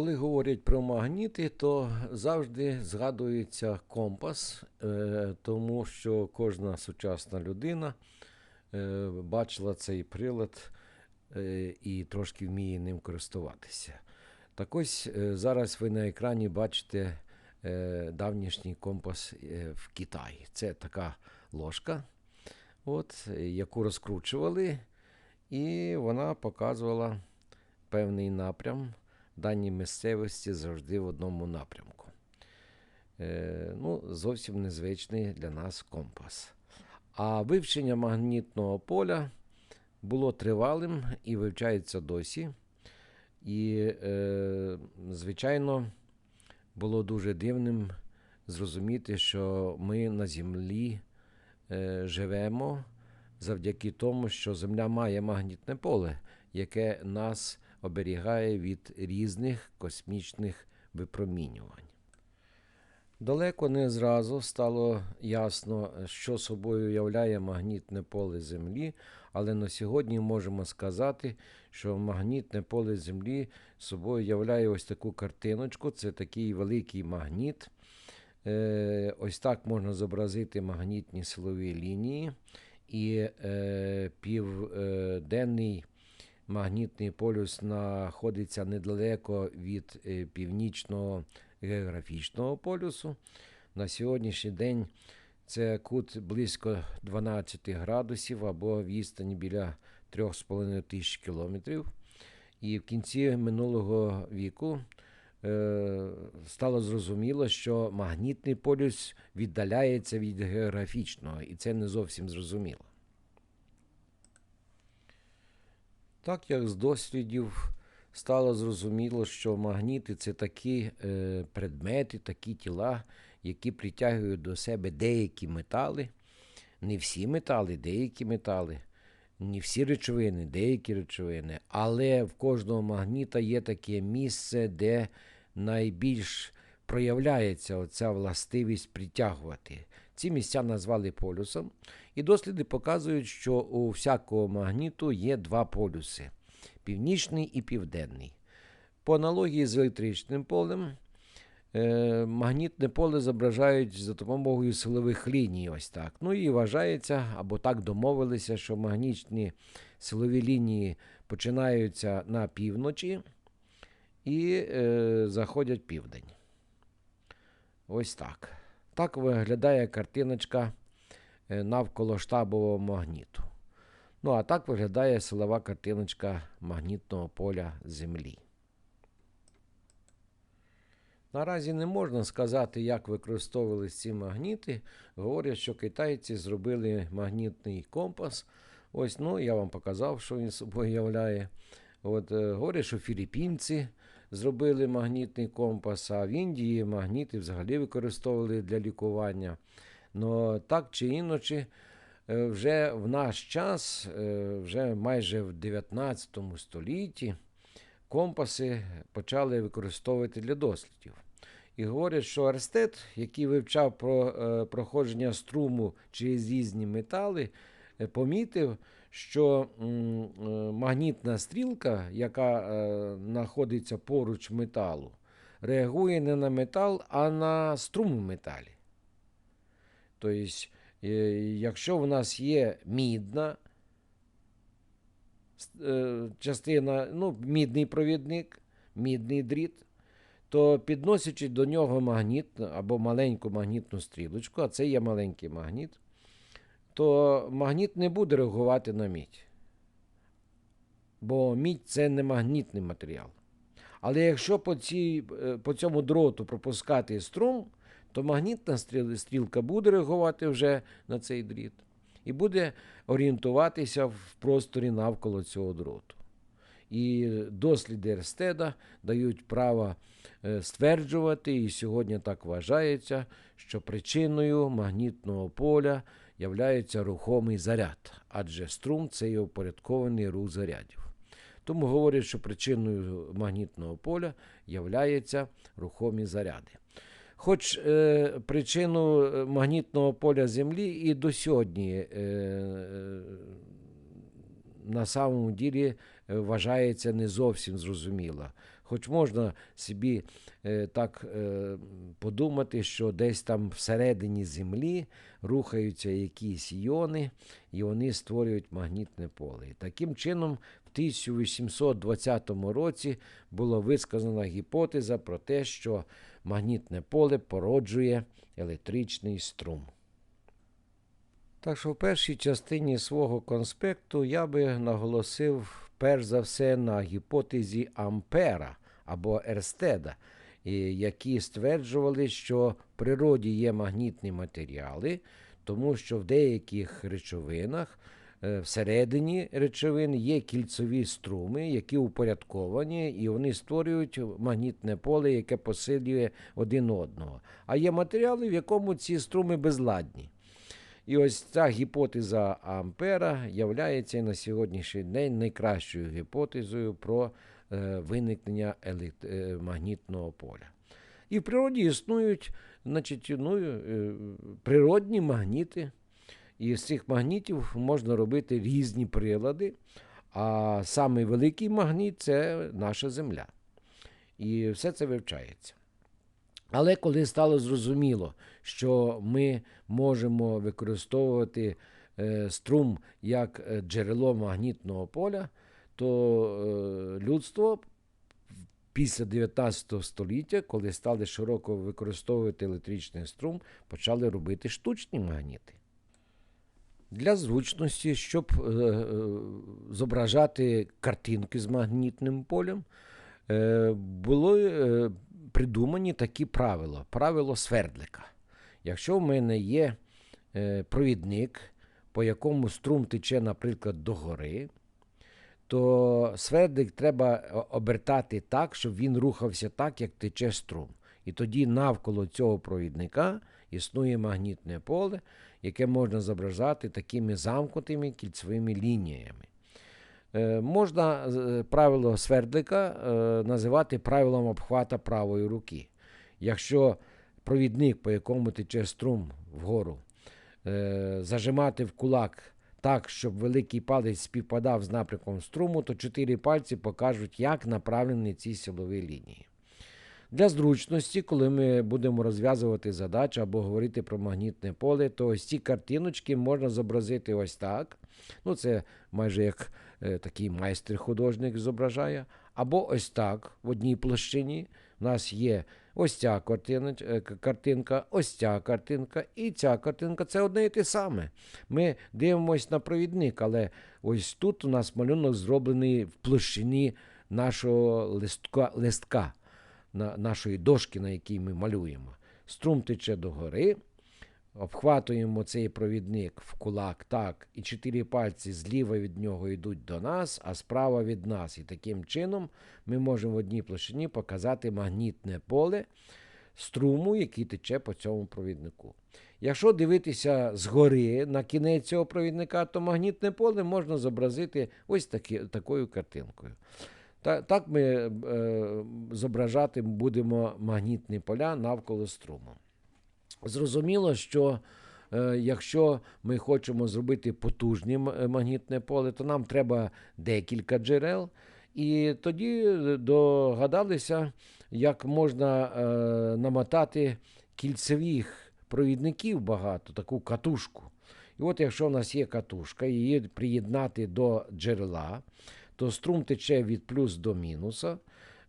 Коли говорять про магніти, то завжди згадується компас, е, тому що кожна сучасна людина е, бачила цей прилад е, і трошки вміє ним користуватися. Так ось зараз ви на екрані бачите давнішній компас в Китаї. Це така ложка, от, яку розкручували, і вона показувала певний напрям даній місцевості завжди в одному напрямку. Е, ну, зовсім незвичний для нас компас. А вивчення магнітного поля було тривалим і вивчається досі. І, е, звичайно, було дуже дивним зрозуміти, що ми на землі е, живемо завдяки тому, що Земля має магнітне поле, яке нас оберігає від різних космічних випромінювань. Далеко не зразу стало ясно, що собою являє магнітне поле Землі, але на сьогодні можемо сказати, що магнітне поле Землі собою являє ось таку картиночку. Це такий великий магніт. Е, Ось так можна зобразити магнітні силові лінії. І е, південний магнітний полюс знаходиться недалеко від е, північного географічного полюсу. На сьогоднішній день це кут близько 12 градусів або відстані біля 3,5 тисяч кілометрів. І в кінці минулого віку е, стало зрозуміло, що магнітний полюс віддаляється від географічного, і це не зовсім зрозуміло. Так як з дослідів стало зрозуміло, що магніти це такі е, предмети, такі тіла, які притягують до себе деякі метали, не всі метали, деякі метали, не всі речовини, деякі речовини, але в кожного магніта є таке місце, де найбільш проявляється оця властивість притягувати. Ці місця назвали полюсом, і досліди показують, що у всякого магніту є два полюси північний і південний. По аналогії з електричним полем, е, магнітне поле зображають за допомогою силових ліній. ось так. Ну і вважається, або так домовилися, що магнітні силові лінії починаються на півночі і е, заходять південь. Ось так. Так виглядає картиночка е, навколо штабового магніту. Ну, а так виглядає силова картиночка магнітного поля Землі. Наразі не можна сказати, як використовувалися ці магніти. Говорять, що китайці зробили магнітний компас. Ось, ну, я вам показав, що він собою являє. От, е, Говорять, що філіппінці зробили магнітний компас, а в Індії магніти взагалі використовували для лікування. Но так чи іноче, е, вже в наш час, е, вже майже в 19 столітті, компаси почали використовувати для дослідів. І говорять, що Арстет, який вивчав про е, проходження струму через різні метали, помітив, що е, магнітна стрілка, яка е, знаходиться поруч металу, реагує не на метал, а на струм в металі. Тобто, е, якщо в нас є мідна частина, ну, мідний провідник, мідний дріт, то підносячи до нього магніт або маленьку магнітну стрілочку, а це є маленький магніт, то магніт не буде реагувати на мідь. Бо мідь це не магнітний матеріал. Але якщо по, цій, е, по цьому дроту пропускати струм, то магнітна стрілка буде реагувати вже на цей дріт і буде орієнтуватися в просторі навколо цього дроту. І досліди Ерстеда дають право е, стверджувати, і сьогодні так вважається, що причиною магнітного поля являється рухомий заряд, адже струм це є упорядкований рух зарядів. Тому говорять, що причиною магнітного поля являються рухомі заряди. Хоч е, причину е, магнітного поля Землі і до сьогодні е, е, на самому ділі е, вважається не зовсім зрозуміла. Хоч можна собі е, так е, подумати, що десь там всередині землі рухаються якісь іони, і вони створюють магнітне поле. І таким чином, в 1820 році була висказана гіпотеза про те, що магнітне поле породжує електричний струм. Так що в першій частині свого конспекту я би наголосив перш за все на гіпотезі Ампера або Ерстеда, які стверджували, що в природі є магнітні матеріали, тому що в деяких речовинах е, всередині речовин є кільцові струми, які упорядковані, і вони створюють магнітне поле, яке посилює один одного. А є матеріали, в якому ці струми безладні. І ось ця гіпотеза Ампера являється на сьогоднішній день найкращою гіпотезою про виникнення елект... е, магнітного поля. І в природі існують значить, ну, е, природні магніти. І з цих магнітів можна робити різні прилади. А самий великий магніт це наша Земля. І все це вивчається. Але коли стало зрозуміло, що ми можемо використовувати е, струм як е, джерело магнітного поля, то е, людство після 19 століття, коли стали широко використовувати електричний струм, почали робити штучні магніти. Для зручності, щоб е, е, зображати картинки з магнітним полем, е, були е, придумані такі правила. Правило свердлика. Якщо в мене є провідник, по якому струм тече, наприклад, догори, то свердлик треба обертати так, щоб він рухався так, як тече струм. І тоді навколо цього провідника існує магнітне поле, яке можна зображати такими замкнутими кільцевими лініями. Е, можна е, правило свердлика е, називати правилом обхвата правої руки. Якщо провідник, по якому тече струм вгору, е, зажимати в кулак так, щоб великий палець співпадав з напрямком струму, то чотири пальці покажуть, як направлені ці силові лінії. Для зручності, коли ми будемо розв'язувати задачу або говорити про магнітне поле, то ось ці картиночки можна зобразити ось так. Ну, це майже як такий майстер-художник зображає. Або ось так в одній площині. У нас є ось ця картиноч- е, картинка, ось ця картинка і ця картинка. Це одне і те саме. Ми дивимося на провідник, але ось тут у нас малюнок зроблений в площині нашого листка. листка на нашої дошки, на якій ми малюємо. Струм тече догори, обхватуємо цей провідник в кулак так, і чотири пальці зліва від нього йдуть до нас, а справа від нас. І таким чином ми можемо в одній площині показати магнітне поле струму, який тече по цьому провіднику. Якщо дивитися згори на кінець цього провідника, то магнітне поле можна зобразити ось такі, такою картинкою. Та, так ми е, зображати будемо магнітні поля навколо струму. Зрозуміло, що е, якщо ми хочемо зробити потужне е, магнітне поле, то нам треба декілька джерел. І тоді е, догадалися, як можна намотати кільцевих провідників багато, таку катушку. І от якщо в нас є катушка, її приєднати до джерела, то струм тече від плюс до мінуса.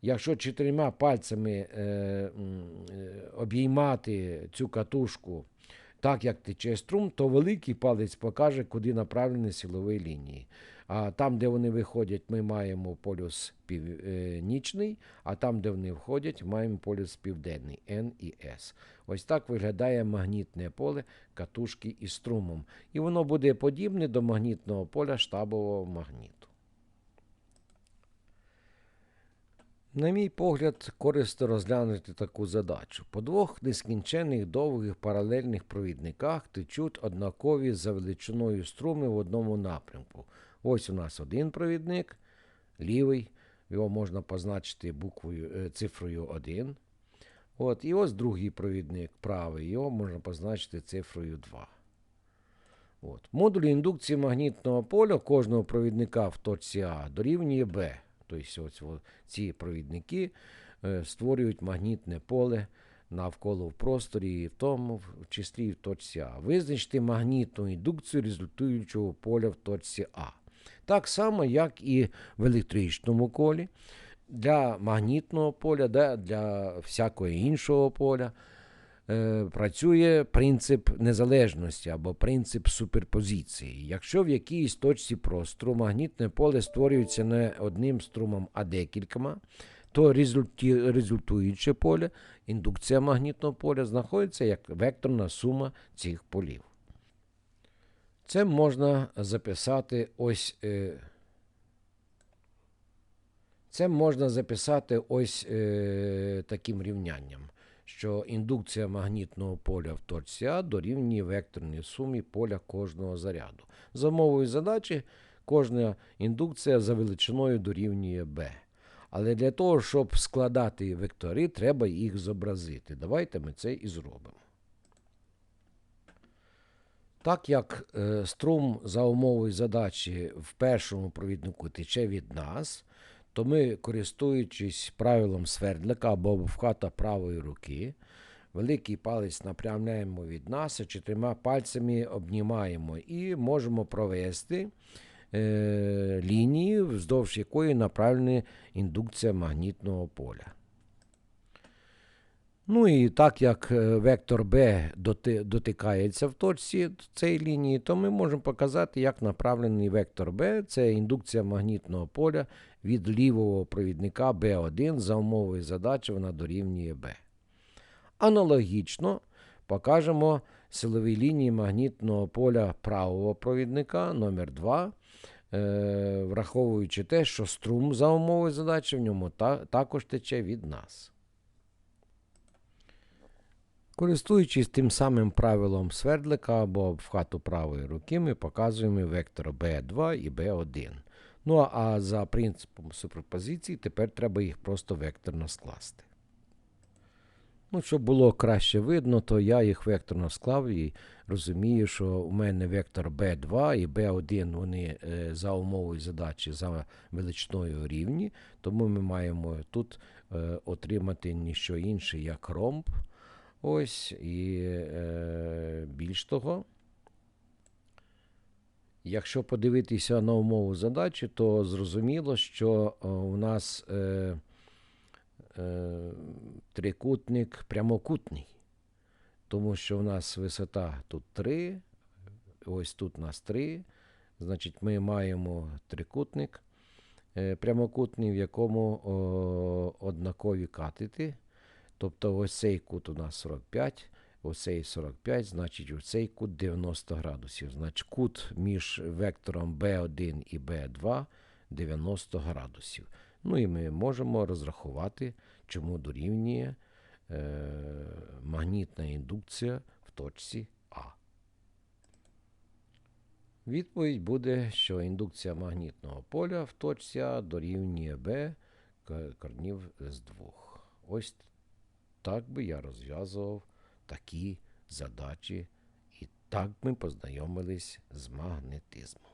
Якщо чотирма пальцями е, е, обіймати цю катушку так, як тече струм, то великий палець покаже, куди направлені силові лінії. А там, де вони виходять, ми маємо полюс північний, а там, де вони входять, маємо полюс південний N і S. Ось так виглядає магнітне поле катушки із струмом. І воно буде подібне до магнітного поля штабового магніту. На мій погляд, корисно розглянути таку задачу. По двох нескінченних довгих паралельних провідниках течуть однакові за величиною струми в одному напрямку. Ось у нас один провідник, лівий, його можна позначити буквою, е, цифрою 1. От, і ось другий провідник, правий, його можна позначити цифрою 2. От. Модуль індукції магнітного поля кожного провідника в точці А дорівнює B. тобто ці провідники е, створюють магнітне поле навколо в просторі, і в тому в числі і в точці А. Визначити магнітну індукцію результуючого поля в точці А. Так само, як і в електричному колі. Для магнітного поля, для всякого іншого поля е, працює принцип незалежності або принцип суперпозиції. Якщо в якійсь точці простору магнітне поле створюється не одним струмом, а декількома, то результуюче поле, індукція магнітного поля, знаходиться як векторна сума цих полів. Це можна записати ось. Е, це можна записати ось е, таким рівнянням, що індукція магнітного поля в точці А дорівнює векторній сумі поля кожного заряду. За умовою задачі кожна індукція за величиною дорівнює b. Але для того, щоб складати вектори, треба їх зобразити. Давайте ми це і зробимо. Так як е, струм за умовою задачі в першому провіднику тече від нас, то ми, користуючись правилом свердлика або вхата правої руки, великий палець напрямляємо від нас, а чотирма пальцями обнімаємо і можемо провести е, лінію, вздовж якої направлена індукція магнітного поля. Ну і так як е, вектор B дотикається в точці цієї лінії, то ми можемо показати, як направлений вектор B це індукція магнітного поля від лівого провідника B1 за умовою задачі вона дорівнює B. Аналогічно покажемо силові лінії магнітного поля правого провідника номер 2 е, враховуючи те, що струм за умовою задачі в ньому та- також тече від нас. Користуючись тим самим правилом свердлика або вхату правої руки, ми показуємо вектор B2 і B1. Ну а за принципом суперпозиції тепер треба їх просто векторно скласти. Ну, щоб було краще видно, то я їх векторно склав і розумію, що у мене вектор B2 і B1 вони е, за умовою задачі за величиною рівні, тому ми маємо тут е, отримати ніщо інше, як ромб. Ось, і е, більш того, якщо подивитися на умову задачі, то зрозуміло, що е, у нас е, е, трикутник прямокутний, тому що у нас висота тут 3, ось тут у нас 3. Значить, ми маємо трикутник е, прямокутний, в якому о, однакові катети. Тобто ось цей кут у нас 45, ось цей 45, значить ось цей кут 90 градусів. Значить кут між вектором B1 і B2 90 градусів. Ну і ми можемо розрахувати, чому дорівнює е, магнітна індукція в точці А. Відповідь буде, що індукція магнітного поля в точці А дорівнює B корнів з двох. Ось так би я розв'язував такі задачі, і так ми познайомились з магнетизмом.